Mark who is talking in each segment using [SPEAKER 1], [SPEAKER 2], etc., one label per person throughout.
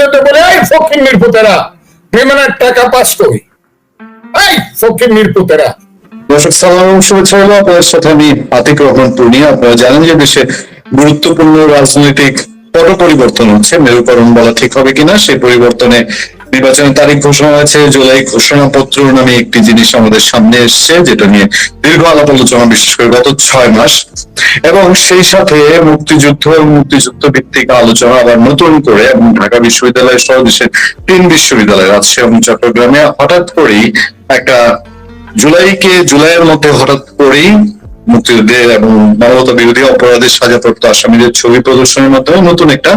[SPEAKER 1] যেতে বলে, এই ফকির নির্পুতেরা বিমানের টাকা পাস করি। এই ফকির নির্পুতেরা
[SPEAKER 2] দর্শক, সালাম শুভেচ্ছা হলো আপনাদের সাথে আমি আতিক রহমান পূর্ণিয়া। আপনারা জানেন যে দেশে গুরুত্বপূর্ণ রাজনৈতিক পট পরিবর্তন হচ্ছে। মেরুকরণ বলা ঠিক হবে কিনা, সেই পরিবর্তনে নির্বাচনের তারিখ ঘোষণা হয়েছে, জুলাই ঘোষণাপত্র নামে একটি জিনিস আমাদের সামনে এসছে, যেটা নিয়ে দীর্ঘ আলাপ আলোচনা, বিশেষ করে গত ছয় মাস। এবং সেই সাথে মুক্তিযুদ্ধ এবং মুক্তিযুদ্ধ ভিত্তিক আলোচনা আবার নতুন করে এবং ঢাকা বিশ্ববিদ্যালয় সহ দেশের তিন বিশ্ববিদ্যালয় রাজশাহী এবং চট্টগ্রামে হঠাৎ করেই একটা জুলাইকে, জুলাইয়ের মধ্যে হঠাৎ করেই মুক্তিযুদ্ধের এবং মানবতা বিরোধী অপরাধের সাজাপ্রাপ্ত আসামিদের ছবি প্রদর্শনের মাধ্যমে নতুন একটা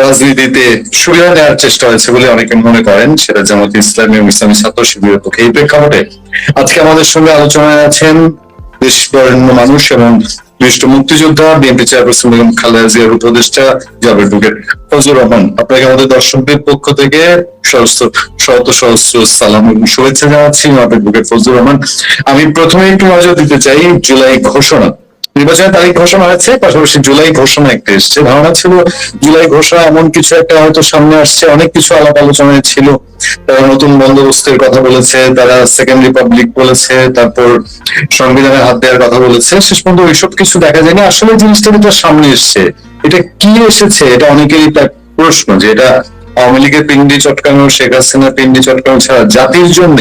[SPEAKER 2] রাজনীতিতে সুবিধা নেওয়ার চেষ্টা হয়েছে বলে অনেকে মনে করেন। সেটা জামাত ইসলামী এবং ইসলামী ছাত্র শিবিরের পক্ষে এই প্রেক্ষাপটে। আজকে আমাদের সঙ্গে আলোচনায় আছেন দেশ বরেণ্য মানুষ এবং বিশিষ্ট মুক্তিযোদ্ধা, বিএনপি চেয়ারপারসন বেগম খালেদা জিয়ার উপদেষ্টা জব অ্যাডভোকেট ফজলুর রহমান। আপনাকে আমাদের দর্শকদের পক্ষ থেকে শত সহস্র সালাম এবং শুভেচ্ছা জানাচ্ছি জব অ্যাডভোকেট ফজলুর রহমান। আমি প্রথমে একটু নজর দিতে চাই জুলাই ঘোষণা। নির্বাচনের তারিখ ঘোষণা হয়েছে, পাশাপাশি জুলাই ঘোষণা একটা এসছে। ধারণা ছিল জুলাই ঘোষণা এমন কিছু একটা হয়তো সামনে আসছে, অনেক কিছু আলাপ আলোচনায় ছিল। তারা নতুন বন্দোবস্তের কথা বলেছে, তারা সেকেন্ড রিপাবলিক বলেছে, তারপর সংবিধানে হাত দেওয়ার কথা বলেছে। শেষ পর্যন্ত ওইসব কিছু দেখা যায়নি। আসলে জিনিসটা যেটা সামনে এসছে, এটা কি এসেছে, এটা অনেকেরই প্রশ্ন যে এটা আওয়ামী লীগের পিন্ডি চটকানো, শেখ হাসিনা পিন্ডি চটকানো ছাড়া জাতির জন্য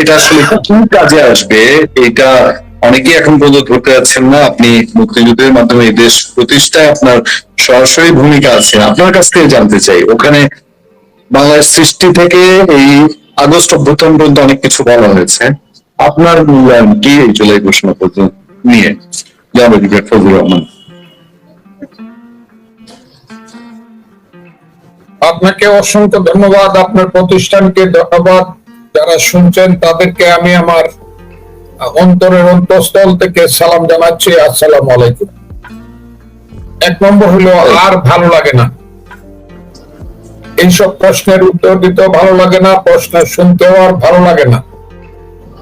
[SPEAKER 2] এটা আসলে কি কাজে আসবে, এটা অনেকেই এখন পর্যন্ত ধরতে যাচ্ছেন না, আপনি মুক্তিযুদ্ধের মাধ্যমে এই দেশ প্রতিষ্ঠায় আপনার সরাসরি ভূমিকা আছে। আপনার কাছ থেকে জানতে চাই, ওখানে বাংলাদেশ সৃষ্টি থেকে এই আগস্ট অভ্যুত্থান পর্যন্ত অনেক কিছু বলা হয়েছে। আপনার মূল্যায়ন কি এই জুলাই ঘোষণা পর্যন্ত নিয়ে? এডভোকেট ফজলুর রহমান।
[SPEAKER 1] আপনাকে অসংখ্য ধন্যবাদ, আপনার প্রতিষ্ঠানকে ধন্যবাদ। যারা শুনছেন তাদেরকে আমি আমার অন্তরের অন্তঃস্থল থেকে সালাম জানাচ্ছি, আসসালাম আলাইকুম। এক নম্বর হলো, আর ভালো লাগে না। এইসব প্রশ্নের উত্তর দিতেও ভালো লাগে না, প্রশ্ন শুনতেও আর ভালো লাগে না।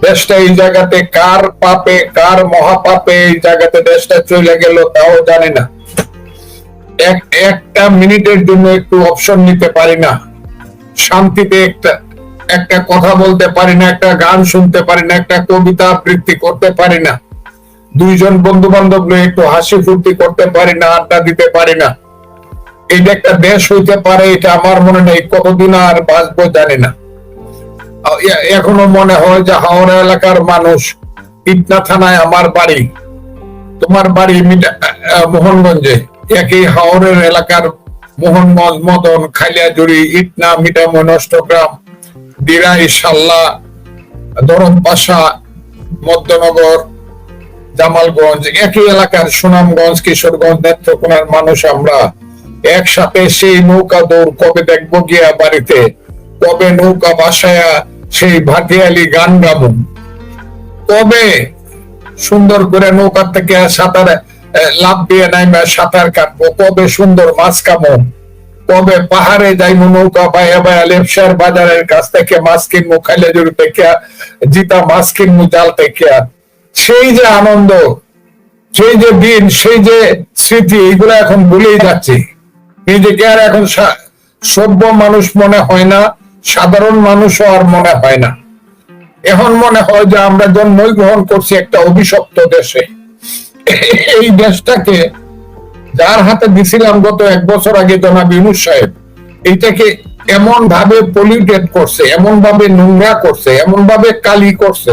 [SPEAKER 1] দেশটা এই জায়গাতে কার পাপে, কার মহাপাপে এই জায়গাতে দেশটা চলে গেল তাও জানি না। এক একটা মিনিটের জন্য একটু অপশন নিতে পারি না। শান্তিতে একটা একটা কথা বলতে পারি না, একটা গান শুনতে পারি না, একটা কবিতা আবৃত্তি করতে পারি না। দুইজন বন্ধু বান্ধব নিয়ে একটু হাসি ফুর্তি করতে পারি না, আড্ডা দিতে পারি না। এটা একটা দেশ হইতে পারে, এটা আমার মনে নেই, কতদিন আর বাঁচবো জানি না। এখনও মনে হয় যে হাওড়া এলাকার মানুষ ইটনা থানায় আমার বাড়ি। তোমার বাড়ি মোহনগঞ্জে। একই হাওড়ের এলাকার মোহনগঞ্জ মদন খালিয়াজুড়ি ইটনা মিটামো নষ্টগ্রাম। দিরাই সাল্লা দরম পাশা, মধ্যনগর, জামালগঞ্জ, একই এলাকার সুনামগঞ্জ, কিশোরগঞ্জ, নেত্রকোনার মানুষ আমরা একসাথে সেই নৌকা দৌড় কবে দেখব গিয়া বাড়িতে? কবে নৌকা বাসায়া সেই ভাটিয়ালি গান গাবো? কবে সুন্দর করে নৌকা থেকে সাঁতার লাভ দিয়ে নাইমা সাঁতার কাটবো? কবে সুন্দর মাছ কামো? কবে পাহাড়ে যাইমু, নৌকা বায়া বায়া লেপসার বাজারের কাছ থেকে মাছ কিনবো খাইলে জুড়ি থেকে জিতা মাছ কিনবো জাল থেকে সেই যে আনন্দ, সেই যে দিন, সেই যে স্মৃতি এগুলো এখন ভুলেই যাচ্ছি। নিজেকে আর এখন সভ্য মানুষ মনে হয় না, সাধারণ মানুষও আর মনে হয় না। এখন মনে হয় যে আমরা জন্মই গ্রহণ করছি একটা অভিশপ্ত দেশে। এই দেশটাকে যার হাতে দিছিলাম গত এক বছর আগে জনাব ইউনুস সাহেব, এইটাকে এমন ভাবে পলিউটেড করছে এমন ভাবে নোংরা করছে এমন ভাবে কালি করছে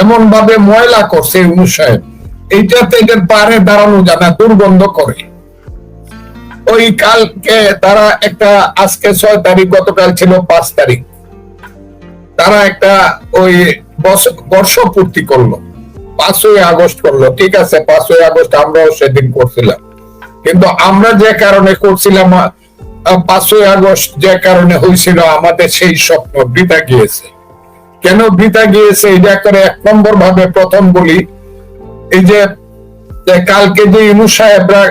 [SPEAKER 1] এমন ভাবে ময়লা করছে ইউনুস সাহেব, এইটাতে এটার পারে দাঁড়ানো জানা দুর্গন্ধ করে। ওই কালকে তারা একটা, আজকে ছয় তারিখ, গতকাল ছিল পাঁচ তারিখ, তারা একটা ওই বস- বর্ষপূর্তি করল, পাঁচই আগস্ট করল, ঠিক আছে, পাঁচই আগস্ট আমরাও সেদিন করছিলাম। কিন্তু আমরা যে কারণে করছিলাম পাঁচই আগস্ট যে কারণে হয়েছিল আমাদের সেই স্বপ্ন বৃথা গিয়েছে। কেন বৃথা গিয়েছে? এটা করে এক নম্বর ভাবে প্রথম বলি। এই যে কালকে যে ইনু সাহেবরা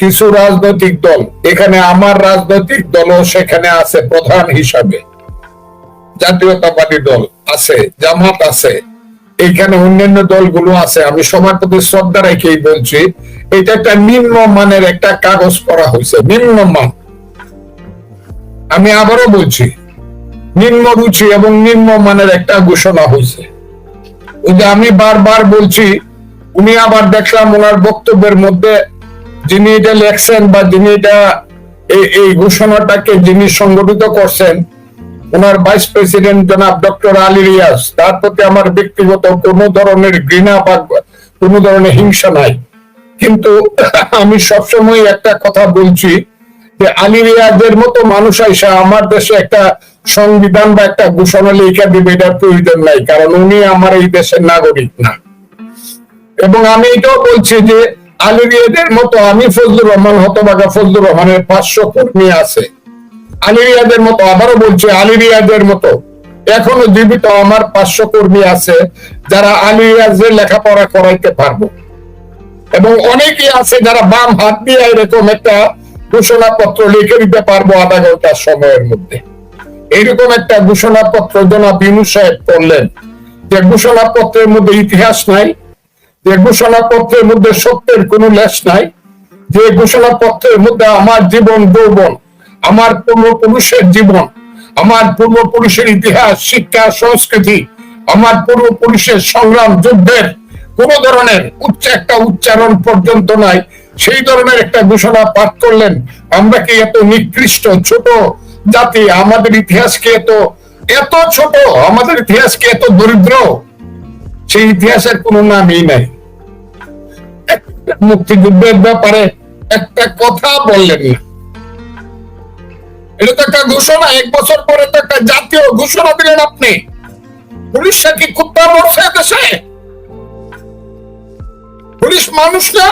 [SPEAKER 1] কিছু রাজনৈতিক দল, এখানে আমার রাজনৈতিক দলও সেখানে আছে প্রধান হিসাবে। জাতীয়তাবাদী দল আছে, জামাত আছে। এখানে অন্যান্য দলগুলো আছে, আমি সবার প্রতি শ্রদ্ধা রেখেই বলছি, এটা একটা নিম্ন মানের একটা কাগজ করা হয়েছে নিম্ন মান আমি আবারও বলছি, নিম্ন রুচি এবং নিম্ন মানের একটা ঘোষণা হয়েছে। ওই যে আমি বারবার বলছি, উনি আবার দেখলাম ওনার বক্তব্যের মধ্যে যিনি এটা লেখছেন বা যিনি এটা এই- এই ঘোষণাটাকে যিনি সংগঠিত করছেন ওনার ভাইস প্রেসিডেন্ট জনাব ডক্টর আলী রিয়াজ, তার প্রতি আমার ব্যক্তিগত কোন ধরনের ঘৃণা বা কোন ধরনের হিংসা নাই। কিন্তু আমি সবসময় একটা কথা বলছি যে আলী রিয়াজের মতো মানুষ আইসা আমার দেশে একটা সংবিধান বা একটা ঘোষণা লেখা দিবে, এটার প্রয়োজন নাই, কারণ উনি আমার এই দেশের নাগরিক না। এবং আমি এটাও বলছি যে আলী রিয়াজের মতো আমি ফজলুর রহমান হতবাগা ফজলুর রহমানের পাঁচশো কর্মী আছে। আলী রিয়াজের মতো, আবারও বলছি আলী রিয়াজের মতো। এখনও জীবিত আমার পাঁচশো কর্মী আছে যারা আলিরিয়াজের লেখাপড়া করাইতে পারব। এবং অনেকেই আছে যারা বাম হাত দিয়ে এরকম একটা ঘোষণাপত্র লিখে দিতে পারব আধা ঘণ্টার সময়ের মধ্যে। এরকম একটা ঘোষণাপত্র জনাব ইউনুস সাহেব করলেন, যে ঘোষণাপত্রের মধ্যে ইতিহাস নাই, যে ঘোষণাপত্রের মধ্যে সত্যের কোনো লেশ নাই, যে ঘোষণাপত্রের মধ্যে আমার জীবন যৌবন আমার পূর্বপুরুষের জীবন, আমার পূর্বপুরুষের ইতিহাস, শিক্ষা, সংস্কৃতি, আমার পূর্বপুরুষের সংগ্রাম, যুদ্ধের কোন ধরনের উচ্চ একটা উচ্চারণ পর্যন্ত নাই। সেই ধরনের একটা ঘোষণা পাঠ করলেন, আমরা কি এত নিকৃষ্ট ছোট জাতি? আমাদের ইতিহাস কি এত এত ছোট? আমাদের ইতিহাস কি এত দরিদ্র? সেই ইতিহাসের কোনো নামই নাই। মুক্তিযুদ্ধের ব্যাপারে একটা কথা বললেন না। এটা তো একটা ঘোষণা, এক বছর পরে তো একটা জাতীয় ঘোষণা দিলেন আপনি। পুলিশরা কি কুত্তা মরছে দেশে পুলিশ মানুষ না।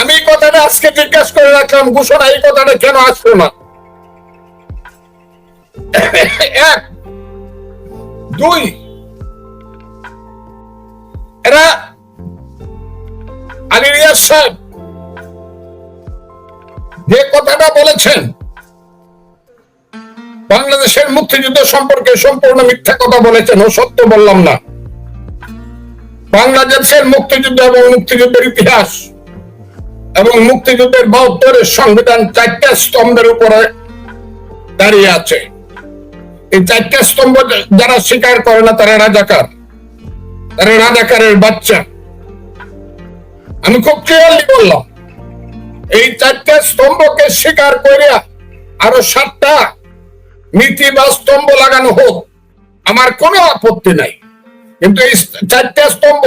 [SPEAKER 1] আমি এই কথাটা আজকে জিজ্ঞাসা করে রাখলাম, ঘোষণা এই কথাটা কেন আসলো না? এক। দুই। এরা আলী সাহেব যে কথাটা বলেছেন, বাংলাদেশের মুক্তিযুদ্ধ সম্পর্কে সম্পূর্ণ মিথ্যা কথা বলেছেন, ও সত্য বললাম না। বাংলাদেশের মুক্তিযুদ্ধ এবং মুক্তিযুদ্ধের ইতিহাস এবং মুক্তিযুদ্ধের বাহাত্তরের সংবিধান চারটা স্তম্ভের উপরে দাঁড়িয়ে আছে। এই চারটা স্তম্ভ যারা স্বীকার করে না, তারা রাজাকার। তারা রাজাকারের বাচ্চা। আমি খুব ক্লিয়ারলি বললাম এই চারটা স্তম্ভকে স্বীকার করিয়া আরও সাতটা নীতি বা স্তম্ভ লাগানো হোক, আমার কোনো আপত্তি নাই। কিন্তু এই চারটা স্তম্ভ,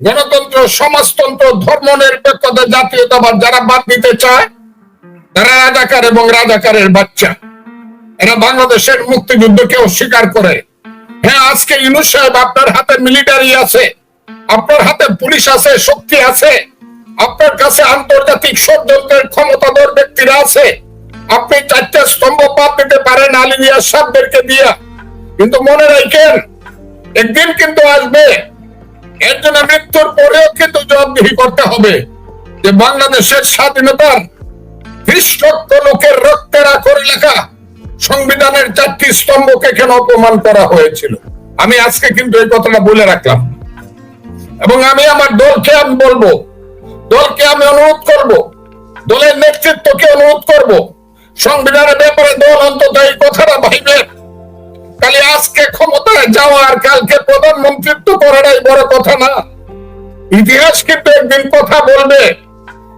[SPEAKER 1] গণতন্ত্র, সমাজতন্ত্র, ধর্ম নিরপেক্ষতা, জাতীয়তাবাদ যারা বাদ দিতে চায়, তারা রাজাকার এবং রাজাকারের বাচ্চা। এরা বাংলাদেশের মুক্তিযুদ্ধকে অস্বীকার করে। হ্যাঁ আজকে ইউনুস সাহেব আপনার হাতে মিলিটারি আছে, আপনার হাতে পুলিশ আছে, শক্তি আছে আপনার কাছে আন্তর্জাতিক ষড়যন্ত্রের ক্ষমতাধর ব্যক্তিরা আছে। আপনি চারটা স্তম্ভ বাদ পেতে পারেন আলিমিয়া সাহেবদেরকে দিয়া। কিন্তু মনে রাখেন, একদিন কিন্তু আসবে, এর মৃত্যুর পরেও কিন্তু জবাবদিহি করতে হবে যে বাংলাদেশের স্বাধীনতার ত্রিশ লক্ষ লোকের রক্তেরা করে লেখা সংবিধানের চারটি স্তম্ভকে কেন অপমান করা হয়েছিল? আমি আজকে কিন্তু এই কথাটা বলে রাখলাম। এবং আমি আমার দলকে আমি বলব দলকে আমি অনুরোধ করব, দলের নেতৃত্বকে অনুরোধ করব সংবিধানের ব্যাপারে দল অন্তত এই কথাটা ভাইবে খালি আজকে ক্ষমতায় যাওয়া আর কালকে প্রধানমন্ত্রিত্ব করাটাই বড় কথা না। ইতিহাস কিন্তু একদিন কথা বলবে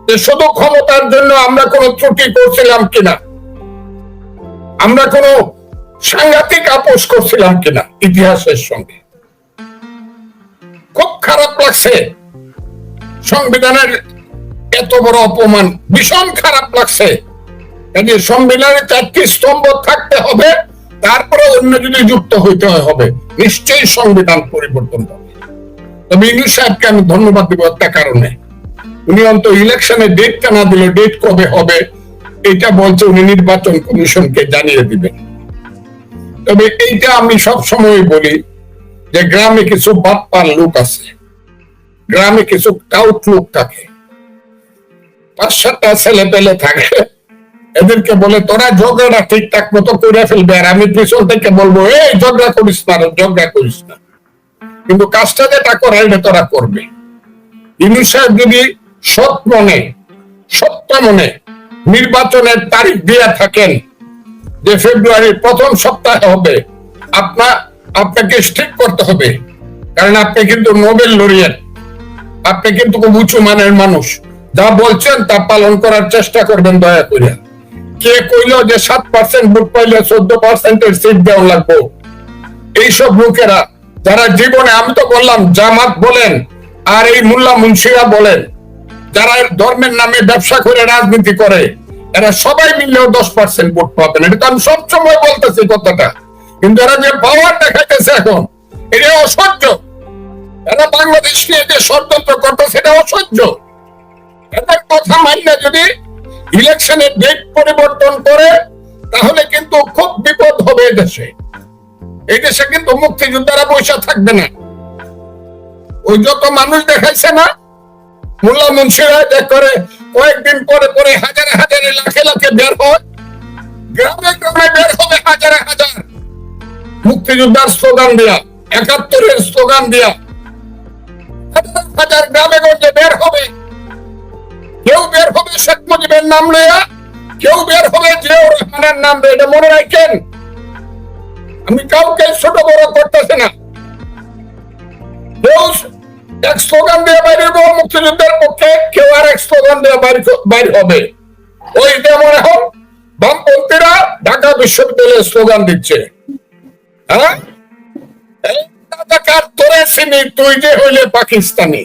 [SPEAKER 1] যে শুধু ক্ষমতার জন্য আমরা কোনো ত্রুটি করছিলাম কিনা, আমরা কোনো সাংঘাতিক আপোষ করছিলাম কিনা ইতিহাসের সঙ্গে। খুব খারাপ লাগছে সংবিধানের এত বড় অপমান। ভীষণ খারাপ লাগছে। সংবিধানের চারটি স্তম্ভ থাকতে হবে তারপরে অন্য যদি যুক্ত হইতে হবে। নিশ্চয়ই সংবিধান পরিবর্তন হবে। তবে সাহেবকে আমি ধন্যবাদ দিব একটা কারণে। উনি অন্ত ইলেকশনে দিলে ডেট কবে হবে এটা বলছে উনি নির্বাচন কমিশনকে জানিয়ে দিবেন। তবে এইটা আমি সব সময় বলি যে গ্রামে কিছু বাপ্পার লোক আছে। গ্রামে কিছু টাউট লোক থাকে। পাঁচ সাতটা ছেলে পেলে থাকে। এদেরকে বলে, তোরা ঝগড়াটা ঠিকঠাক মতো করে ফেলবে আর আমি পিছন থেকে বলব, এই, ঝগড়া করিস না ঝগড়া করিস না। কিন্তু কাজটা যেটা করে, এটা তোরা করবে। ইনু সাহেব যদি সৎ মনে, সত্য মনে নির্বাচনের তারিখ দিয়ে থাকেন যে ফেব্রুয়ারির প্রথম সপ্তাহে হবে আপনার আপনাকে ঠিক করতে হবে। কারণ আপনি কিন্তু নোবেল লরিয়েট আপনি কিন্তু খুব উঁচু মানের মানুষ। যা বলছেন তা পালন করার চেষ্টা করবেন, দয়া করে। কে কইলো যে সাত পার্সেন্ট ভোট পাইলে চোদ্দ পার্সেন্টের সিট দেওয়া লাগবো? এইসব লোকেরা, যারা জীবনে, আমি তো বললাম, জামাত বলেন, আর এই মোল্লা মুন্সিরা বলেন, যারা ধর্মের নামে ব্যবসা করে রাজনীতি করে, এরা সবাই মিললেও দশ পার্সেন্ট ভোট পাবেন। এটা তো আমি সবসময় বলতেছি কথাটা। কিন্তু এরা যে পাওয়ার দেখাইতেছে এখন এটা অসহ্য। এরা বাংলাদেশ নিয়ে যে ষড়যন্ত্র করতেছে এটা অসহ্য। এদের কথা মানলে যদি ইলেকশনের ডেট পরিবর্তন করে, তাহলে কিন্তু খুব বিপদ হবে এদেশে এই দেশে কিন্তু মুক্তিযোদ্ধারা বসে থাকবে না। ওই যত মানুষ দেখাইছে না, মোল্লা মুন্সিরা করে, কয়েকদিন পরে পরে হাজারে হাজারে লাখে লাখে বের হয়। গ্রামে গ্রামে বের হবে হাজারে হাজার। মুক্তিযোদ্ধার স্লোগান দিয়া, একাত্তরের স্লোগান দিয়া হাজার গ্রামে বের হবে। কেউ বের হবে শেখ মুজিবের নাম লইয়া, কেউ বের হবে জিয়াউর রহমানের নাম লইয়া। এটা মনে রাখেন, আমি কাউকে ছোট বড় করতেছি না। কেউ এক স্লোগান দিয়ে বাইরে মুক্তিযুদ্ধের পক্ষে কেউ আর এক স্লোগান দিয়ে বাইরে হবে। ওই যেমন এখন বামপন্থীরা ঢাকা বিশ্ববিদ্যালয়ে স্লোগান দিচ্ছে। হ্যাঁ? তোরে চিনি, তুই যে হইলে পাকিস্তানি।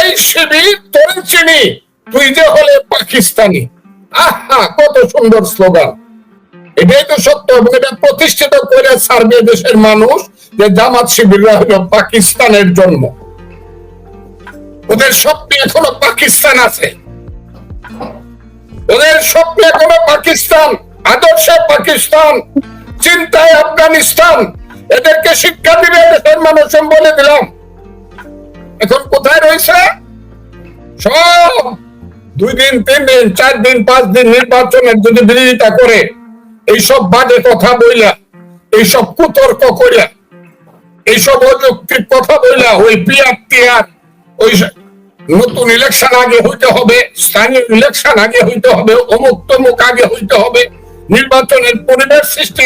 [SPEAKER 1] এই শিবির তোরে চিনি, তুই যে হলে পাকিস্তানি। আহা, কত সুন্দর স্লোগান। এটাই তো সত্য এবং এটা প্রতিষ্ঠিত করে সার্বে দেশের মানুষ যে জামাত শিবিররা হলো পাকিস্তানের জন্ম। ওদের স্বপ্নে এখনও পাকিস্তান আছে। ওদের স্বপ্নে এখনও পাকিস্তান, আদর্শে পাকিস্তান, চিন্তায় আফগানিস্তান। এদেরকে শিক্ষা দিবে, দেশের মানুষ বলে দিলাম। এখন কোথায় রয়েছে? সব দুই দিন, তিন দিন, চার দিন, পাঁচ দিন নির্বাচনের যদি বিরোধিতা করে, এইসব বাজে কথা বইলা, এইসব কুতর্ক করিয়া এইসব অযৌক্তিক কথা বইলা, ওই পিয়ার টিয়ার ওই নতুন ইলেকশন আগে হইতে হবে, স্থানীয় ইলেকশন আগে হইতে হবে, অমুক তমুক আগে হইতে হবে, নির্বাচনের পরিবেশ সৃষ্টি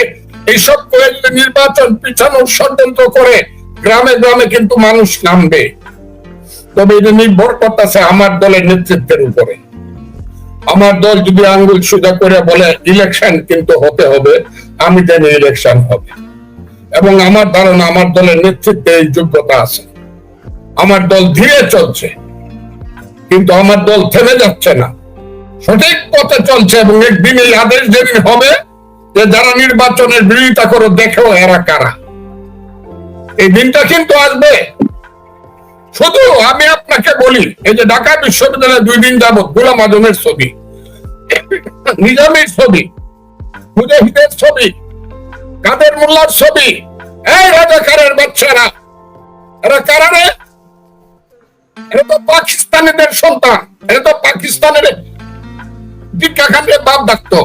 [SPEAKER 1] এইসব করে নির্বাচন পিছানোর ষড়যন্ত্র করে, গ্রামে গ্রামে কিন্তু মানুষ নামবে। তবে এটা নির্ভর করতেছে আমার দলের নেতৃত্বের উপরে। আমার দল যদি আঙ্গুল সোজা করে বলে, ইলেকশন কিন্তু হতে হবে, আমি জানি ইলেকশন হবে। এবং আমার ধারণা, আমার দলের নেতৃত্বে এই যোগ্যতা আছে। আমার দল ধীরে চলছে, কিন্তু আমার দল থেমে যাচ্ছে না। সঠিক পথে চলছে এবং একদিন এই আদেশ যেদিন হবে যে যারা নির্বাচনের বিরোধিতা করে দেখেও এরা কারা। এই দিনটা কিন্তু আসবে। শুধু আমি আপনাকে বলি, এই যে ঢাকা বিশ্ববিদ্যালয়ে দুই দিন যাবত গোলাম আজমের ছবি, নিজামের ছবি, মুজাহিদের ছবি, কাদের মোল্লার ছবি, এই রাজাকারের বাচ্চারা, এরা কারা রে? এরা তো পাকিস্তানিদের সন্তান, এরা তো পাকিস্তানের দীক্ষা খানের বাপ ডাকতো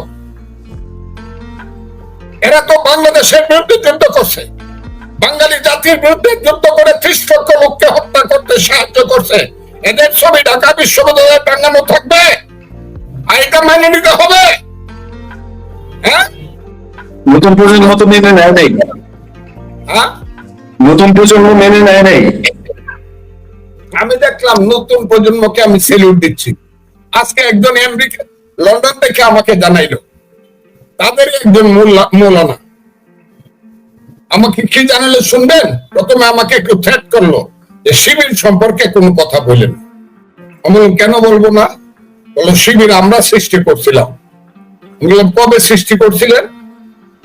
[SPEAKER 1] এরা তো বাংলাদেশের বিরুদ্ধে যুদ্ধ করছে। বাঙালি জাতির বিরুদ্ধে যুদ্ধ করে ত্রিশ লক্ষ লোককে হত্যা করতে সাহায্য করছে। এদের ছবি ঢাকা বিশ্ববিদ্যালয়ে টাঙানো থাকবে। আর এটা মেনে নিতে হবে। হ্যাঁ?
[SPEAKER 2] নতুন প্রজন্ম তো মেনে নেয় নাই।
[SPEAKER 1] হ্যাঁ?
[SPEAKER 2] নতুন প্রজন্ম মেনে নেয় নাই।
[SPEAKER 1] আমি দেখলাম নতুন প্রজন্মকে আমি সেলিউট দিচ্ছি। আজকে একজন আমেরিকা লন্ডন থেকে আমাকে জানাইলো। তাদের একজন মৌলানা। আমাকে কি জানালে শুনবেন? প্রথমে আমাকে একটু থ্রেট করল যে শিবির সম্পর্কে কোনো কথা বলেন। আমি কেন বলব না? বলল, শিবির আমরা সৃষ্টি করছিলাম। বললাম, কবে সৃষ্টি করছিলেন?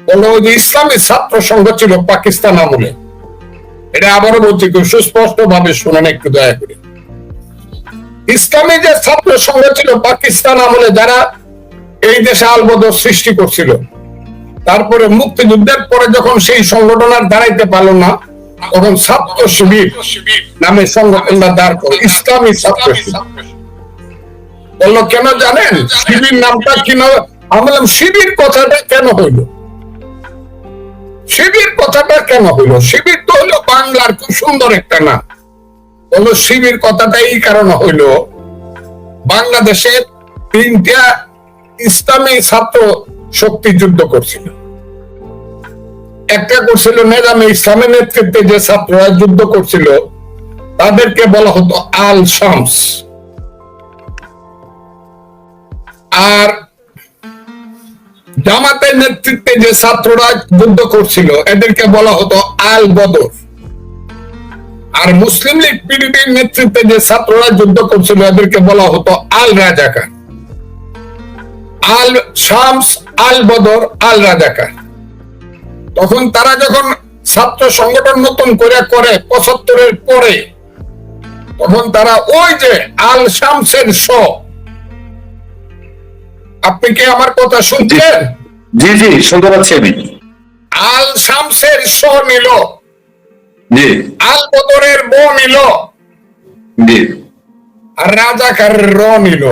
[SPEAKER 1] বলল যে ইসলামী ছাত্র সংঘ ছিল পাকিস্তান আমলে। এটা আবারও বলছি, কেউ সুস্পষ্ট ভাবে শুনেন একটু দয়া করে। ইসলামী যে ছাত্র সংঘ ছিল পাকিস্তান আমলে, যারা এই দেশে আলবদর সৃষ্টি করছিল। তারপরে মুক্তিযুদ্ধের পরে যখন সেই সংগঠন আর দাঁড়াইতে পারল না, তখন ছাত্র শিবির নামে সংগঠনটা দাঁড় করে, ইসলামী ছাত্র বলল, কেন জানেন? শিবির নামটা কিনা আমি বললাম, শিবির কথাটা কেন হইল? শিবির কথাটা কেন হইল? শিবির তো হইল বাংলার খুব সুন্দর একটা নাম। বলল, শিবির কথাটা এই কারণে হইল, বাংলাদেশের তিনটা ইসলামী ছাত্র শক্তি যুদ্ধ করছিল। একটা করছিল নেজামে ইসলামের নেতৃত্বে যে ছাত্ররা যুদ্ধ করছিল, তাদেরকে বলা হতো আল শামস। আর জামাতের নেতৃত্বে যে ছাত্ররা যুদ্ধ করছিল, এদেরকে বলা হতো আল বদর। আর মুসলিম লীগ পিডিপির নেতৃত্বে যে ছাত্ররা যুদ্ধ করছিল, এদেরকে বলা হতো আল রাজাকার। আল শামস আল বদর আল রাজাকার তখন তারা যখন ছাত্র সংগঠন নতুন করে করে পঁচাত্তরের পরে তখন তারা ওই যে আল শামসের শ। আপনি কি আমার কথা শুনছেন?
[SPEAKER 2] জি জি শুনতে পাচ্ছি আমি।
[SPEAKER 1] আল শামসের শ নিল।
[SPEAKER 2] জি।
[SPEAKER 1] আল বদরের ব নিল।
[SPEAKER 2] জি।
[SPEAKER 1] আর রাজাকার র নিল।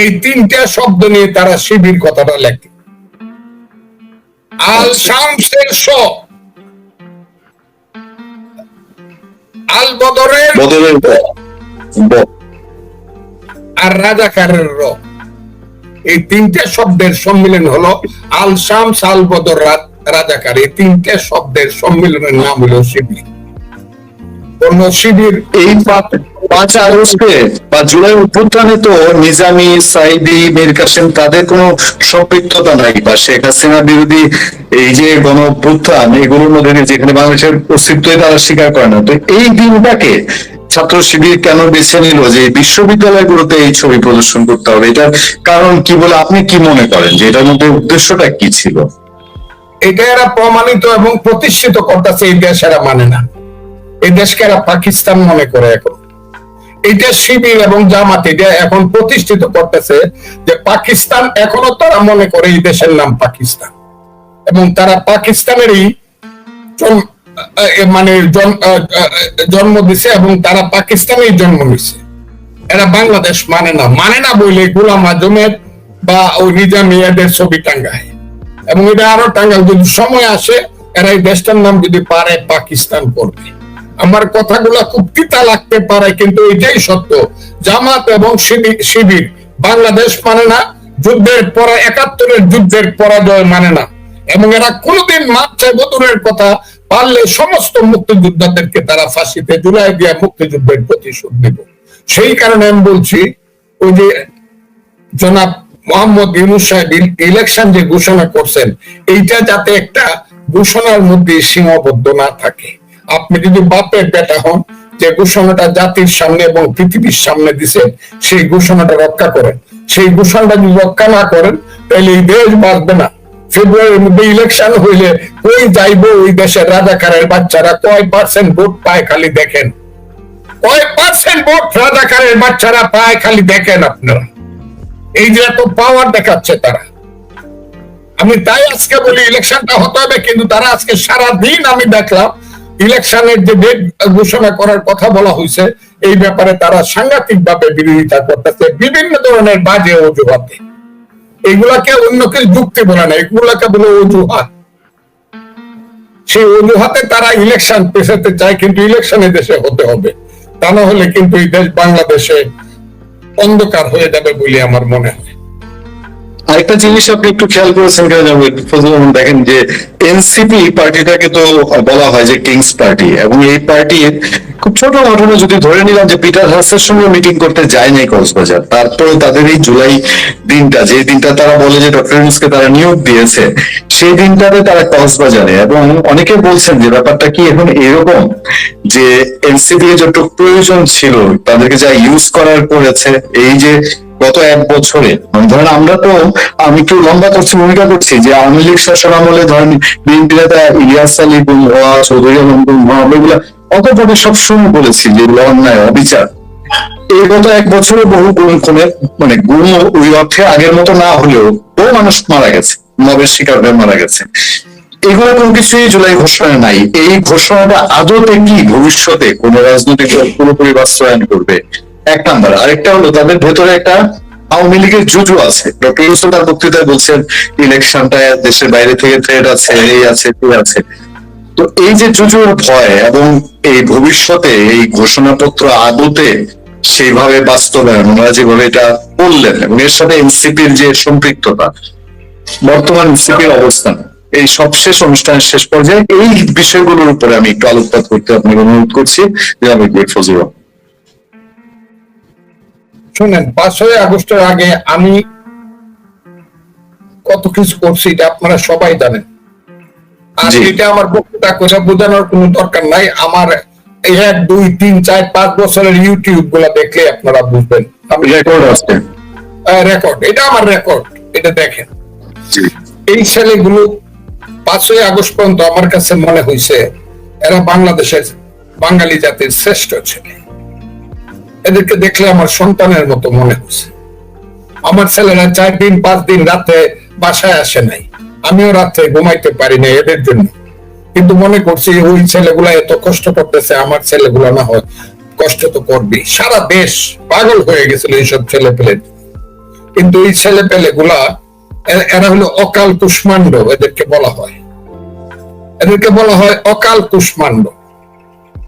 [SPEAKER 1] এই তিনটা শব্দ নিয়ে তারা শিবির কথাটা লেখে। আল শামসের শ। আল বদরের আর রাজাকারের র। এই তিনটে শব্দের সম্মিলন হলো আল শামস আল বদর রাজাকার। এই তিনটে শব্দের সম্মিলনের নাম হলো শিবির। কোন শিবির
[SPEAKER 2] এই পাঁচ আগস্টে বা জুলাই অভ্যুত্থানে তো নিজামি সাইদি, মীর কাসেম তাদের কোনো সম্পৃক্ততা নাই বা শেখ হাসিনা বিরোধী এই যে গণ অভ্যুত্থান এগুলোর মধ্যে যেখানে বাংলাদেশের অস্তিত্বই তারা স্বীকার করে না। তো এই দিনটাকে ছাত্র শিবির কেন বেছে নিল যে বিশ্ববিদ্যালয়গুলোতে এই ছবি প্রদর্শন করতে হবে? এটার কারণ কি বলে আপনি কি মনে করেন যে এটার মধ্যে উদ্দেশ্যটা কি ছিল?
[SPEAKER 1] এটা এরা প্রমাণিত এবং প্রতিষ্ঠিত করতেছে, এই দেশ এরা মানে না। এই দেশকে এরা পাকিস্তান মনে করে এখন। এটা শিবির এবং জামাত এটা এখন প্রতিষ্ঠিত করতেছে যে পাকিস্তান এখনও তারা মনে করে এই দেশের নাম পাকিস্তান। এবং তারা পাকিস্তানেরই মানে জন্ম দিছে এবং তারা পাকিস্তানেই জন্ম নিছে। এরা বাংলাদেশ মানে না। মানে না বলে গোলাম আজমের বা ওই নিজামী এদের ছবি টাঙ্গায়। এবং এটা আরও টাঙ্গাল যদি সময় আসে, এরা এই দেশটার নাম যদি পারে, পাকিস্তান করবে। আমার কথাগুলো খুব তিতা লাগতে পারে, কিন্তু এটাই সত্য। জামাত এবং শিবির বাংলাদেশ মানে না, যুদ্ধের পর একাত্তরের যুদ্ধের পরাজয় মানে না। এবং এরা কোনোদিন মাত্রায় বদরের কথা পারলে সমস্ত মুক্তিযোদ্ধাদেরকে তারা ফাঁসিতে জুলাই দিয়ে মুক্তিযুদ্ধের প্রতিশোধ নেব। সেই কারণে আমি বলছি, ওই যে জনাব মোহাম্মদ ইউনুস সাহেব ইলেকশন যে ঘোষণা করছেন, এইটা যাতে একটা ঘোষণার মধ্যে সীমাবদ্ধ না থাকে। আপনি যদি বাপের বেটা হন, যে ঘোষণাটা জাতির সামনে এবং পৃথিবীর সামনে দিছে সেই ঘোষণাটা রক্ষা করেন। সেই ঘোষণাটা যদি রক্ষা না করেন, তাহলে এই দেশ বাঁচবে না। ফেব্রুয়ারির মধ্যে ইলেকশন হইলে যাইবো ওই দেশের রাজাকারের বাচ্চারা? কয় পার্সেন্ট ভোট পায় খালি দেখেন। কয় পার্সেন্ট ভোট রাজাকারের বাচ্চারা পায় খালি দেখেন আপনারা। এই যে এত পাওয়ার দেখাচ্ছে তারা। আমি তাই আজকে বলি ইলেকশনটা হতে হবে, কিন্তু তারা আজকে সারা দিন আমি দেখলাম ইলেকশনের যে ডেট ঘোষণা করার কথা বলা হয়েছে, এই ব্যাপারে তারা সাংঘাতিক ভাবে বিরোধিতা করতেছে, বিভিন্ন ধরনের বাজে অজুহাতে। এগুলাকে অন্য কেউ যুক্তি বলে না এগুলাকে বলে অজুহাত। সেই অজুহাতে তারা ইলেকশন পেছাতে চায়, কিন্তু ইলেকশনে দেশে হতে হবে। তা না হলে কিন্তু এই দেশ বাংলাদেশে অন্ধকার হয়ে যাবে বলে আমার মনে হয়।
[SPEAKER 2] আরেকটা জিনিস আপনি একটু খেয়াল করেছেন কেন দেখেন যে এনসিপি পার্টিটাকে তো বলা হয় যে কিংস পার্টি এবং এই পার্টির খুব ছোট ঘটনা যদি ধরে নিলাম যে পিটার হাসের সঙ্গে মিটিং করতে যায় নাই কক্সবাজার তারপরে তাদের এই জুলাই দিনটা, যে দিনটা তারা বলে যে ডক্টর ইউনুসকে তারা নিয়োগ দিয়েছে, সেই দিনটাতে তারা কক্সবাজারে এবং অনেকে বলছেন যে ব্যাপারটা কি এখন এরকম যে এনসিপি যতটুকু প্রয়োজন ছিল, তাদেরকে যা ইউজ করার করেছে, এই যে গত এক বছরে মানে ধরেন আমরা তো, আমি একটু লম্বা করছি, ভূমিকা করছি যে আওয়ামী লীগ শাসন আমলে ধরেন বিএনপি নেতা ইলিয়াস আলী গুমরা চৌধুরী আলম গুমরা এগুলা অতপদে সবসময় বলেছি যে অন্যায়, অবিচার। এই গত এক বছরে বহু গুম খুনের মানে গুম ওই অর্থে আগের মতো না হলেও বহু মানুষ মারা গেছে মবের শিকার হয়ে মারা গেছে। এগুলো কোনো কিছুই জুলাই ঘোষণা নাই। এই ঘোষণাটা আদতে কি ভবিষ্যতে কোন রাজনৈতিক দল পুরোপুরি বাস্তবায়ন করবে? এক নাম্বার। আরেকটা হলো, তাদের ভেতরে একটা আওয়ামী লীগের জুজু আছে। ডক্টর ইউসুফ তার বক্তৃতায় বলছেন, ইলেকশনটা দেশের বাইরে থেকে থ্রেড আছে, এই আছে এই আছে। তো এই যে জুজুর ভয় এবং এই ভবিষ্যতে এই ঘোষণাপত্র আদতে সেইভাবে বাস্তবায়ন, ওনারা যেভাবে এটা বললেন এবং এর সাথে এনসিপির যে সম্পৃক্ততা, বর্তমান এনসিপির অবস্থান, এই সবশেষ অনুষ্ঠানের শেষ পর্যায়ে এই বিষয়গুলোর উপরে আমি একটু আলোকপাত করতে আপনাকে অনুরোধ করছি। যে আমি গ্রেট ফজল
[SPEAKER 1] শুনেন পাঁচই আগস্টের আগে আমি কত কিছু করছি এটা আপনারা সবাই জানেন। আর এটা আমার বক্তৃতা করে বোঝানোর কোনো দরকার নাই। আমার এক দুই তিন চার পাঁচ বছরের ইউটিউবগুলা দেখলে আপনারা বুঝবেন। আমি
[SPEAKER 2] রেকর্ড আছে।
[SPEAKER 1] রেকর্ড এটা আমার রেকর্ড এটা দেখেন। এই ছেলেগুলো পাঁচই আগস্ট পর্যন্ত আমার কাছে মনে হয়েছে এরা বাংলাদেশের বাঙালি জাতির শ্রেষ্ঠ ছেলে। এদেরকে দেখলে আমার সন্তানের মতো মনে হয়েছে আমার ছেলেরা চার দিন, পাঁচ দিন রাতে বাসায় আসে নাই। আমিও রাত্রে ঘুমাইতে পারি না এদের জন্য। কিন্তু মনে করছি ওই ছেলেগুলা এত কষ্ট করতেছে, আমার ছেলেগুলা না হয় কষ্ট তো করবি সারা দেশ পাগল হয়ে গেছিল এইসব ছেলে পেলে কিন্তু এই ছেলে পেলে গুলা এরা হলো অকাল কুষ্মাণ্ড এদেরকে বলা হয়। এদেরকে বলা হয় অকাল কুষ্মাণ্ড।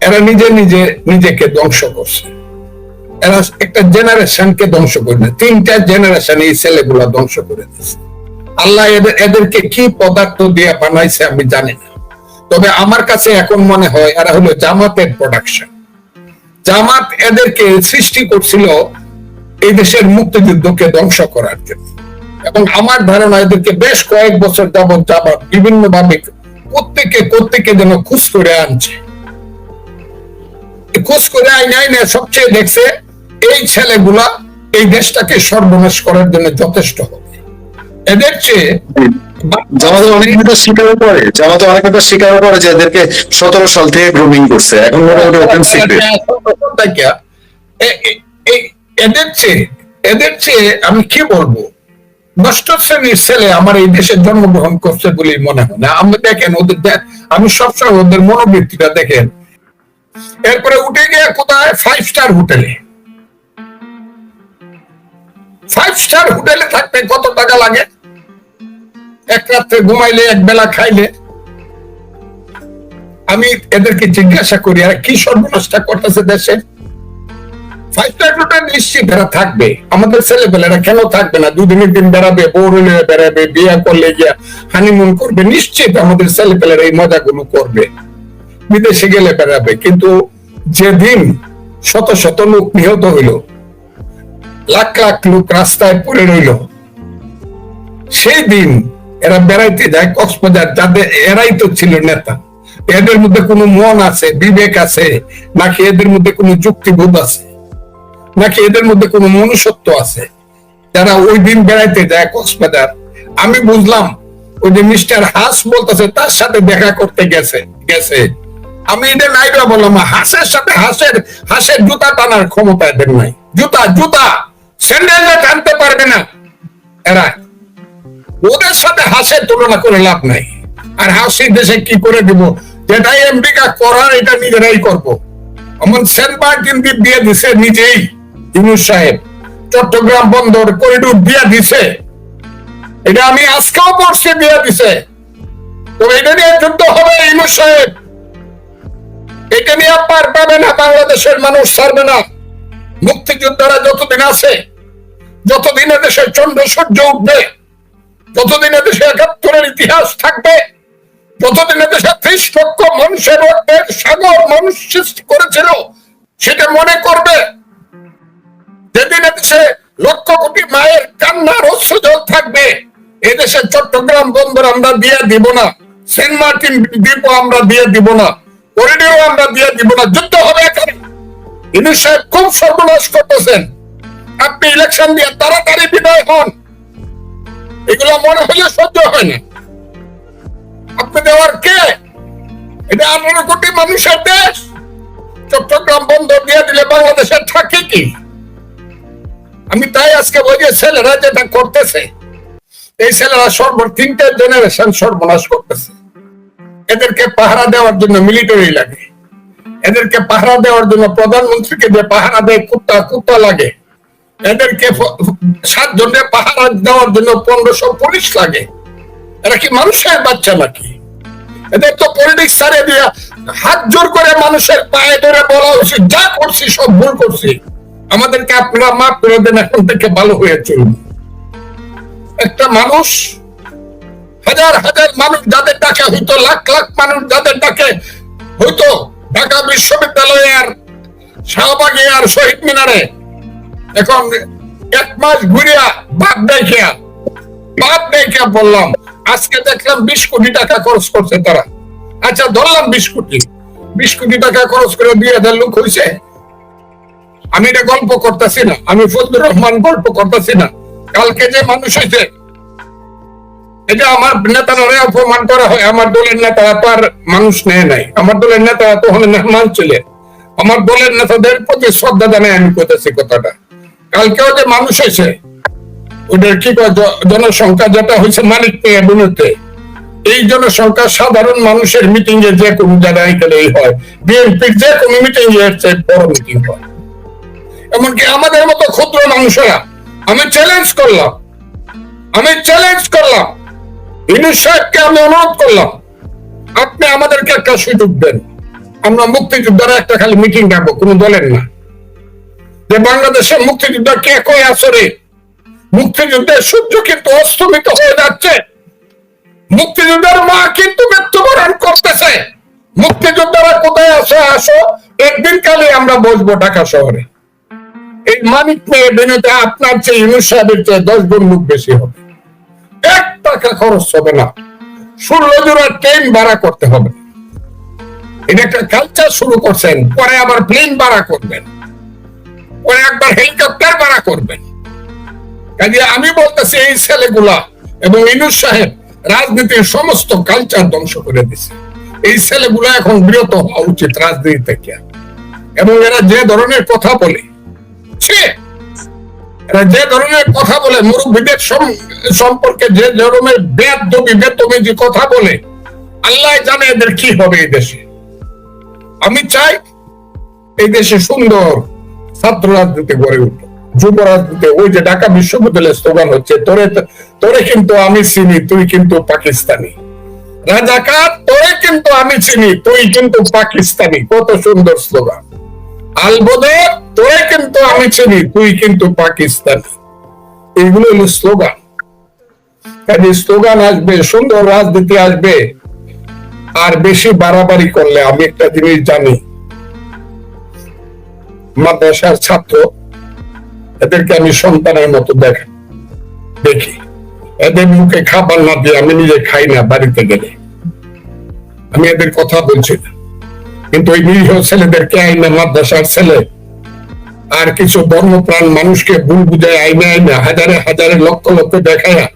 [SPEAKER 1] এরা নিজে নিজে নিজেকে ধ্বংস করছে। এরা একটা জেনারেশনকে ধ্বংস করে না তিনটা জেনারেশন এই ছেলেগুলা ধ্বংস করে দিচ্ছে আল্লাহ এদের এদেরকে কি পদার্থ দিয়ে বানাইছে আমি জানি না। তবে আমার কাছে এখন মনে হয় এরা হলো জামাতের প্রোডাকশন জামাত এদেরকে সৃষ্টি করছিল এই দেশের মুক্তিযুদ্ধকে ধ্বংস করার জন্য। এবং আমার ধারণা এদেরকে বেশ কয়েক বছর যাবৎ যাবৎ বিভিন্ন ভাবে প্রত্যেকে প্রত্যেকে যেন খুশ করে আনছে। খুশ করে আইনে আইনে সবচেয়ে দেখছে এই ছেলেগুলা এই দেশটাকে সর্বনাশ করার জন্য যথেষ্ট হবে। এদের চেয়ে
[SPEAKER 2] জামাতে অনেক নেতা স্বীকার করে জামাতে অনেক নেতা স্বীকার করে যে এদেরকে সতেরো সাল থেকে গ্রুমিং করছে। এখন মোটামুটি ওপেন সিক্রেট
[SPEAKER 1] এ- এ- এ- এদের চেয়ে এদের চেয়ে আমি কি বলব? নষ্ট শ্রেণির ছেলে আমার এই দেশে জন্মগ্রহণ করছে বলেই মনে হয় না। আমি দেখেন ওদের আমি সবসময় ওদের মনোবৃত্তিটা দেখেন। এরপরে উঠে গিয়ে কোথায়? ফাইভ স্টার হোটেলে ফাইভ স্টার হোটেলে থাকতে কত টাকা লাগে? এক রাত্রে ঘুমাইলে, এক বেলা খাইলে। আমি এদেরকে জিজ্ঞাসা করি, আর, কি সর্বনাশটা করতেছে দেশে? ফাইভ স্টার হোটেল নিশ্চিত এরা থাকবে। আমাদের ছেলেপেলেরা কেন থাকবে না? দুদিনের দিন বেড়াবে বউর হলে বেড়াবে, বিয়ে করলে গিয়া হানিমুন করবে। নিশ্চিত আমাদের ছেলেপেলেরা এই মজাগুলো করবে। বিদেশে গেলে বেড়াবে। কিন্তু যেদিন শত শত লোক নিহত হইল লাখ লাখ লোক রাস্তায় পড়ে রইল। সেই দিন এরা বেড়াইতে যায় কক্সবাজার, যাদের এরাই তো ছিল নেতা। এদের মধ্যে কোনো মন আছে, বিবেক আছে, নাকি এদের মধ্যে কোনো যুক্তিবোধ আছে? নাকি এদের মধ্যে কোনো মনুষ্যত্ব আছে? যারা ওই দিন বেড়াইতে যায় কক্সবাজার, আমি বুঝলাম ওই যে মিস্টার হাস বলতেছে, তার সাথে দেখা করতে গেছে গেছে। আমি এটা নাইবা বললাম, হাসের সাথে হাসের হাসের জুতা টানার ক্ষমতা এদের নাই। জুতা জুতা! স্যান্ডেল টানতে পারবে না। এরা ওদের সাথে হাসের তুলনা করে লাভ নাই। আর হাসি দেশে কি করে দিব? যেটাই আমেরিকা করার, এটা নিজেরাই করব। সেন্ট মার্টিন দ্বীপ দিয়ে দিছে নিজেই, ইউনুস সাহেব। চট্টগ্রাম বন্দর করিডোর দিয়ে দিছে। এটা আমি আজকেও পড়ছি, দিয়ে দিছে। তবে এটা নিয়ে যুদ্ধ হবে, ইউনুস সাহেব। এটা নিয়ে পার পাবে না, বাংলাদেশের মানুষ ছাড়বে না। মুক্তিযোদ্ধারা যতদিন আছে যতদিন দেশের চন্দ্র সূর্য উঠবে, যতদিন দেশে একাত্তরের ইতিহাস থাকবে, যতদিন দেশে ত্রিশ লক্ষ মানুষের রক্তের সাগর মানুষ সৃষ্টি করেছিল, সেটা মনে করবে। যেদিন দেশে লক্ষ কোটি মায়ের কান্নার অশ্রু জল থাকবে এদেশের চট্টগ্রাম বন্দর আমরা দিয়ে দিব না, সেন্ট মার্টিন দ্বীপ আমরা দিয়ে দিব না করিডোর আমরা দিয়ে দিব না, যুদ্ধ হবে এখানে। ইনু সাহেব খুব সর্বনাশ করতেছেন। আপনি ইলেকশন দিয়ে তাড়াতাড়ি বিদায় হন। এগুলো মনে হলে সহ্য হয় না। আপনি দেওয়ার কে? এটা আঠারো কোটি মানুষের দেশ। চট্টগ্রাম বন্দর দিয়ে দিলে বাংলাদেশের থাকে কি? আমি তাই আজকে ওই যে ছেলেরা যেটা করতেছে, এই ছেলেরা সর্ব তিনটে জেনারেশন সর্বনাশ করতেছে। এদেরকে পাহারা দেওয়ার জন্য মিলিটারি লাগে। এদেরকে পাহারা দেওয়ার জন্য প্রধানমন্ত্রীকে যে পাহারা দেয় কুত্তা কুত্তা লাগে। এদেরকে ফ- সাত জনের পাহারা দেওয়ার জন্য পনেরোশো পুলিশ লাগে। এরা কি মানুষের বাচ্চা নাকি? এদের তো পলিটিক্স ছাড়িয়ে দিয়ে হাত জোর করে মানুষের পায়ে ধরে বলা উচিত, যা করছি, সব ভুল করছি। আমাদেরকে আপনারা মাফ করে দেন, এখন থেকে ভালো হয়ে চলবে একটা মানুষ, হাজার হাজার মানুষ যাদের ডাকে হইতো লাখ লাখ মানুষ যাদের ডাকে হইতো ঢাকা বিশ্ববিদ্যালয়ে আর শাহবাগে আর শহীদ মিনারে এখন এক মাস ঘুরিয়া বাদ দেখিয়া বাদ দেখিয়া বললাম, আজকে দেখলাম বিশ কোটি টাকা খরচ করছে তারা। আচ্ছা ধরলাম বিশ কোটি। বিশ কোটি টাকা খরচ করে দুই হাজার লোক হয়েছে আমি এটা গল্প করতেছি না, আমি ফজলুর রহমান গল্প করতেছি না। কালকে যে মানুষ হয়েছে এটা আমার নেতারা অপমান করা হয়, আমার দলের নেতারা তো আর মানুষ নেয় নাই। আমার দলের নেতারা তো হলে মেহমান ছিলেন। আমার দলের নেতাদের প্রতি শ্রদ্ধা জানাই আমি করতেছি কথাটা। কালকেও যে মানুষ হয়েছে, ওদের কি জনসংখ্যা যেটা হয়েছে পেয়ে বিনুতে, এই জনসংখ্যা সাধারণ মানুষের মিটিং এ যে কোনো জায়গায় হয়। বিএনপির যে কোনো মিটিং এর চেয়ে বড় মিটিং হয়। এমনকি আমাদের মতো ক্ষুদ্র মানুষেরা, আমি চ্যালেঞ্জ করলাম। আমি চ্যালেঞ্জ করলাম। ইনুস সাহেবকে আমি অনুরোধ করলাম, আপনি আমাদেরকে একটা সুযোগ দেন। আমরা মুক্তিযোদ্ধারা একটা খালি মিটিং ডাকবো, কোনো দলের না। যে বাংলাদেশের মুক্তিযোদ্ধা কে কয় আসরে? মুক্তিযুদ্ধের সূর্য কিন্তু অস্তমিত হয়ে যাচ্ছে। মুক্তিযোদ্ধার মা কিন্তু মৃত্যুবরণ করতেছে। মুক্তিযোদ্ধারা কোথায় আসো আসো? একদিন কালে আমরা বসবো ঢাকা শহরে। এই মানিক মেয়ে বিনোদে আপনার চেয়ে ইউনুস সাহেবের চেয়ে দশ গুণ মুখ বেশি হবে। এক টাকা খরচ হবে না। ষোলো জোড়া ট্রেন ভাড়া করতে হবে। এটা একটা কালচার শুরু করছেন, পরে আবার প্লেন ভাড়া করবেন। পরে একবার হেলিকপ্টার ভাড়া করবেন কাজে আমি বলতেছি, এই ছেলেগুলা এবং ইনুস সাহেব রাজনীতির সমস্ত কালচার ধ্বংস করে দিছে। এই ছেলেগুলা এখন বিরত হওয়া উচিত রাজনীতি থেকে। এবং এরা যে ধরনের কথা বলে! এরা যে ধরনের কথা বলে সম্পর্কে যে ধরনের বেদবি বেতমি যে কথা বলে, আল্লাহ জানে এদের কি হবে এই দেশে। আমি চাই এই দেশে সুন্দর ছাত্র রাজনীতি গড়ে উঠবে যুব রাজনীতি, ওই যে ঢাকা বিশ্ববিদ্যালয়ের স্লোগান হচ্ছে, তোরে তোরে কিন্তু আমি চিনি, তুই কিন্তু পাকিস্তানি। রাজাকার তোরে কিন্তু আমি চিনি, তুই কিন্তু পাকিস্তানি। কত সুন্দর স্লোগান আলবদর তোরে কিন্তু আমি চিনি, তুই কিন্তু পাকিস্তানি। এগুলো হলো স্লোগান কাজে স্লোগান আসবে, সুন্দর রাজনীতি আসবে, আর বেশি বাড়াবাড়ি করলে আমি একটা জিনিস জানি মাদ্রাসার ছাত্র। এদেরকে আমি সন্তানের মতো দেখি দেখি। এদের মুখে খাবার না দিয়ে আমি নিজে খাই না বাড়িতে গেলে। আমি এদের কথা বলছি না। কিন্তু ওই নিরীহ ছেলেদেরকে আইনা মাদ্রাসার ছেলে। আর কিছু ধর্মপ্রাণ মানুষকে ভুল বুঝায় আইনে আইনা হাজারে হাজারে লক্ষ লক্ষ দেখায়া।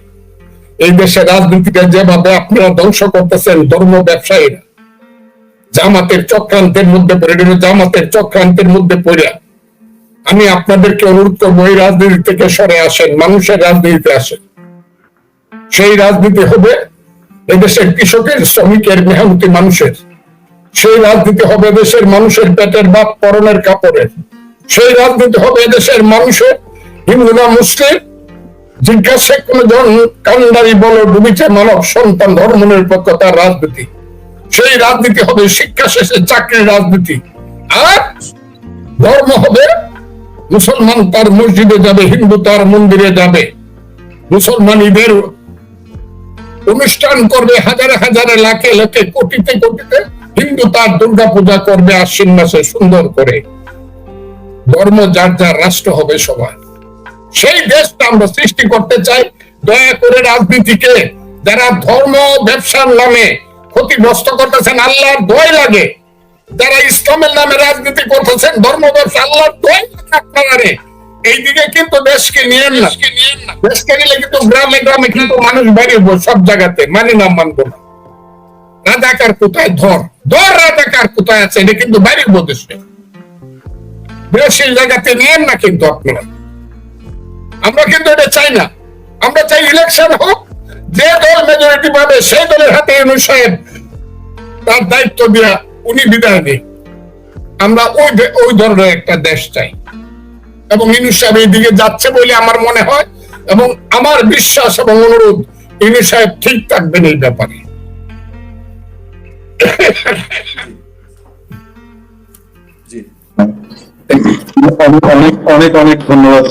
[SPEAKER 1] এই দেশের রাজনীতিটা যেভাবে আপনারা ধ্বংস করতেছেন ধর্ম ব্যবসায়ীরা জামাতের চক্রান্তের মধ্যে পড়ে হলো জামাতের চক্রান্তের মধ্যে পড়ে। আমি আপনাদেরকে অনুরোধ করব, এই রাজনীতি থেকে সরে আসেন, মানুষের রাজনীতিতে আসেন। সেই রাজনীতি হবে এদেশের কৃষকের, শ্রমিকের মেহনতি মানুষের। সেই রাজনীতি হবে দেশের মানুষের পেটের বাপ পরনের কাপড়ের। সেই রাজনীতি হবে দেশের মানুষের হিন্দু না মুসলিম। জিজ্ঞাসা কোন জন কান্ডারি বল ডুবিছে মানব সন্তান ধর্ম নিরপেক্ষতার রাজনীতি। সেই রাজনীতি হবে, শিক্ষা শেষে চাকরির রাজনীতি। আর ধর্ম হবে, মুসলমান তার মসজিদে যাবে, হিন্দু তার মন্দিরে যাবে। মুসলমান ঈদের অনুষ্ঠান করবে হাজারে হাজারে লাখে লাখে, কোটিতে কোটিতে। হিন্দু তার দুর্গা পূজা করবে আশ্বিন মাসে সুন্দর করে। ধর্ম যার যার, রাষ্ট্র হবে সবার। সেই দেশটা আমরা সৃষ্টি করতে চাই। দয়া করে রাজনীতিকে, যারা ধর্ম ব্যবসার নামে ক্ষতিগ্রস্ত করতেছেন আল্লাহর দয় লাগে। যারা ইসলামের নামে রাজনীতি করতেছেন ধর্ম ব্যবসা আল্লাহর দয় লাগে আপনারা রে। এইদিকে কিন্তু দেশকে নিয়েন না। দেশকে নিলে কিন্তু গ্রামে গ্রামে কিন্তু মানুষ বেরিয়ে সব জায়গাতে মানি না মানবো না। রাজাকার কোথায়? ধর। ধর রাজাকার কোথায় আছে এটা কিন্তু দেশে জায়গাতে নিয়েন না কিন্তু আপনারা। আমরা কিন্তু এটা চাই না। আমরা চাই ইলেকশন হোক যে দল মেজরিটি পাবে সেই দলের হাতে সাহেব তার দায়িত্ব দিয়া উনি বিদায় নেই। আমরা ওই ওই ধরনের একটা দেশ চাই। এবং ইউনুস সাহেব এই দিকে যাচ্ছে বলে আমার মনে হয় এবং আমার বিশ্বাস এবং অনুরোধ ইউনুস সাহেব ঠিক থাকবেন এই ব্যাপারে।
[SPEAKER 2] অনেক অনেক অনেক ধন্যবাদ।